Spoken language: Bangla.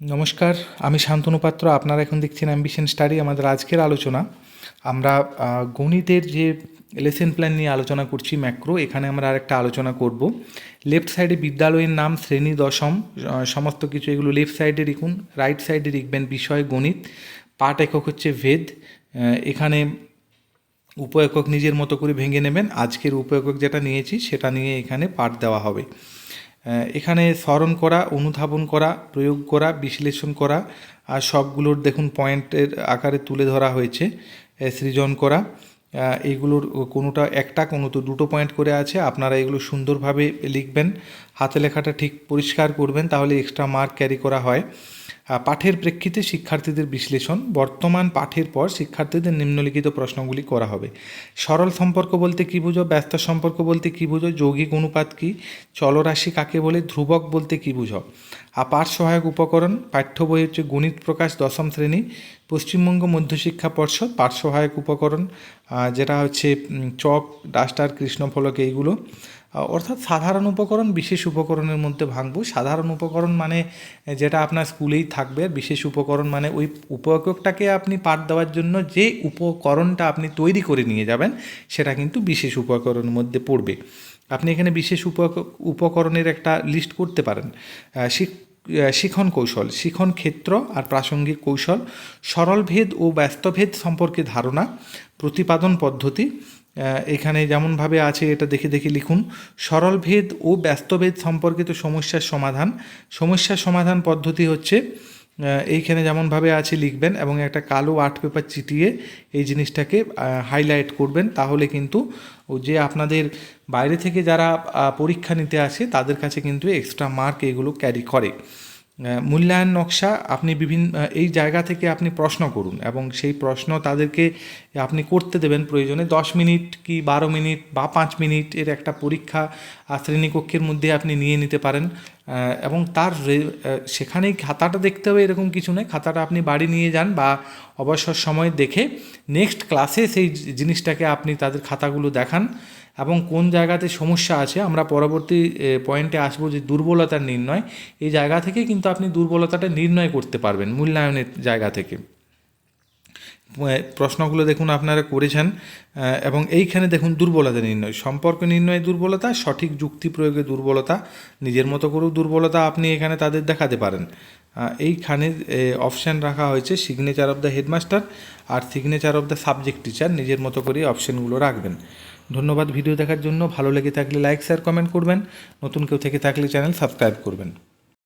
নমস্কার, আমি শান্তনু পাত্র, আপনারা এখন দেখছেন অ্যাম্বিশন স্টাডি আমাদের আজকের আলোচনা। আমরা গণিতের যে লেসেন প্ল্যান নিয়ে আলোচনা করছি ম্যাক্রো এখানে আমরা আরেকটা আলোচনা করব। লেফট সাইডে বিদ্যালয়ের নাম, শ্রেণি, দশম সমস্ত কিছু এগুলো লেফট সাইডে লিখুন রাইট সাইডে লিখবেন বিষয়, গণিত পাঠ একক হচ্ছে ভেদ এখানে উপএকক নিজের মতো করে ভেঙে নেবেন, আজকের উপএকক যেটা নিয়েছি, সেটা নিয়ে এখানে পাঠ দেওয়া হবে। এখানে স্মরণ করা, অনুধাবন করা, প্রয়োগ করা, বিশ্লেষণ করা, আর সবগুলোর দেখুন পয়েন্টের আকারে তুলে ধরা হয়েছে সৃজন করা। এইগুলোর কোনোটা একটা, কোনো তো দুটো পয়েন্ট করে আছে। আপনারা এগুলো সুন্দরভাবে লিখবেন। হাতে লেখাটা ঠিক পরিষ্কার করবেন, তাহলে এক্সট্রা মার্ক ক্যারি করা হয়। পাঠের প্রেক্ষিতে শিক্ষার্থীদের বিশ্লেষণ, বর্তমান পাঠের পর শিক্ষার্থীদের নিম্নলিখিত প্রশ্নগুলি করা হবে। সরল সম্পর্ক বলতে কী বুঝো? ব্যস্ত সম্পর্ক বলতে কী বুঝো? যৌগিক অনুপাত কী? চলরাশি কাকে বলে? ধ্রুবক বলতে কী বুঝো? আর পাঠ সহায়ক উপকরণ, পাঠ্য বই হচ্ছে গণিত প্রকাশ, দশম শ্রেণি, পশ্চিমবঙ্গ মধ্যশিক্ষা পর্ষদ পাঠ সহায়ক উপকরণ যেটা হচ্ছে চক, ডাস্টার, কৃষ্ণফলক, এইগুলো। অর্থাৎ সাধারণ উপকরণ, বিশেষ উপকরণের মধ্যে ভাঙবো। সাধারণ উপকরণ মানে যেটা আপনার স্কুলেই থাকবে। বিশেষ উপকরণ মানে ওই উপকরণটাকে আপনি পাঠ দেওয়ার জন্য যে উপকরণটা আপনি তৈরি করে নিয়ে যাবেন, সেটা কিন্তু বিশেষ উপকরণের মধ্যে পড়বে। আপনি এখানে বিশেষ উপক- উপকরণের একটা লিস্ট করতে পারেন। শিখন কৌশল, শিখন ক্ষেত্র আর প্রাসঙ্গিক কৌশল, সরল ভেদ ও ব্যস্তভেদ সম্পর্কে ধারণা, প্রতিপাদন পদ্ধতি এখানে যেমনভাবে আছে, এটা দেখে দেখে লিখুন। সরলভেদ ও ব্যস্তভেদ সম্পর্কিত সমস্যার সমাধান। সমস্যার সমাধান পদ্ধতি হচ্ছে এইখানে যেমনভাবে আছে লিখবেন এবং একটা কালো আর্ট পেপার চিটিয়ে এই জিনিসটাকে হাইলাইট করবেন। তাহলে কিন্তু যে আপনাদের বাইরে থেকে যারা পরীক্ষা নিতে আসে, তাদের কাছে কিন্তু এক্সট্রা মার্ক এগুলো ক্যারি করে। মূল্যায়ন নকশা আপনি বিভিন্ন এই জায়গা থেকে আপনি প্রশ্ন করুন এবং সেই প্রশ্ন তাদেরকে আপনি করতে দেবেন প্রয়োজনে। দশ মিনিট কি বারো মিনিট বা পাঁচ মিনিট এর একটা পরীক্ষা শ্রেণীকক্ষের মধ্যে আপনি নিয়ে নিতে পারেন। এবং তার সেখানেই খাতাটা দেখতে হবে এরকম কিছু নয়। খাতাটা আপনি বাড়ি নিয়ে যান বা অবসর সময় দেখে নেক্সট ক্লাসে সেই জিনিসটাকে আপনি তাদের খাতাগুলো দেখান এবং কোন জায়গাতে সমস্যা আছে, আমরা পরবর্তী পয়েন্টে আসব যে দুর্বলতার নির্ণয়। এই জায়গা থেকে কিন্তু আপনি দুর্বলতাটা নির্ণয় করতে পারবেন মূল্যায়নের জায়গা থেকে। প্রশ্নগুলো দেখুন আপনারা করেছেন এবং এইখানে দেখুন দুর্বলতা নির্ণয়। সম্পর্ক নির্ণয়ে দুর্বলতা, সঠিক যুক্তি প্রয়োগে দুর্বলতা, নিজের মতো করেও দুর্বলতা আপনি এখানে তাদের দেখাতে পারেন। এইখানে অপশান রাখা হয়েছে signature of the headmaster R signature of the subject teacher নিজের মতো করে অপশানগুলো রাখবেন। ধন্যবাদ ভিডিও দেখার জন্য, ভালো লেগে থাকলে লাইক শেয়ার কমেন্ট করবেন। নতুন কেউ থেকে থাকলে চ্যানেল সাবস্ক্রাইব করবেন।